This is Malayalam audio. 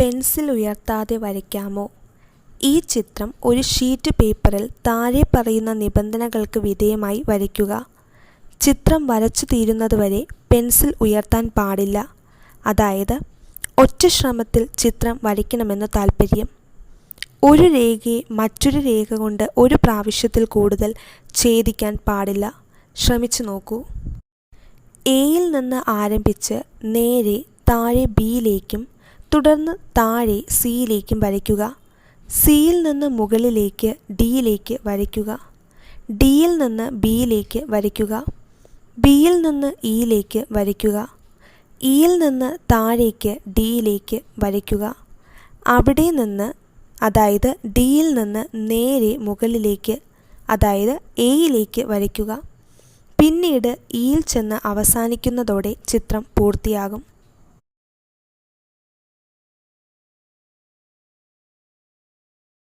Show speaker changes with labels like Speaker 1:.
Speaker 1: പെൻസിൽ ഉയർത്താതെ വരയ്ക്കാമോ? ഈ ചിത്രം ഒരു ഷീറ്റ് പേപ്പറിൽ താഴെ പറയുന്ന നിബന്ധനകൾക്ക് വിധേയമായി വരയ്ക്കുക. ചിത്രം വരച്ചു തീരുന്നതുവരെ പെൻസിൽ ഉയർത്താൻ പാടില്ല. അതായത് ഒറ്റ ശ്രമത്തിൽ ചിത്രം വരയ്ക്കണമെന്ന് താൽപ്പര്യം ഒരു രേഖയെ മറ്റൊരു രേഖ കൊണ്ട് ഒരു പ്രാവശ്യത്തിൽ കൂടുതൽ ഛേദിക്കാൻ പാടില്ല. ശ്രമിച്ചു നോക്കൂ. എയിൽ നിന്ന് ആരംഭിച്ച് നേരെ താഴെ ബിയിലേക്കും തുടർന്ന് താഴെ സിയിലേക്കും വരയ്ക്കുക. സിയിൽ നിന്ന് മുകളിലേക്ക് ഡിയിലേക്ക് വരയ്ക്കുക. ഡിയിൽ നിന്ന് ബിയിലേക്ക് വരയ്ക്കുക. ബിയിൽ നിന്ന് ഇയിലേക്ക് വരയ്ക്കുക. ഇയിൽ നിന്ന് താഴേക്ക് ഡിയിലേക്ക് വരയ്ക്കുക. അവിടെ നിന്ന് അതായത് ഡിയിൽ നിന്ന് നേരെ മുകളിലേക്ക് അതായത് എയിലേക്ക് വരയ്ക്കുക. പിന്നീട് ഇയിൽ ചെന്ന് അവസാനിക്കുന്നതോടെ ചിത്രം പൂർത്തിയാകും.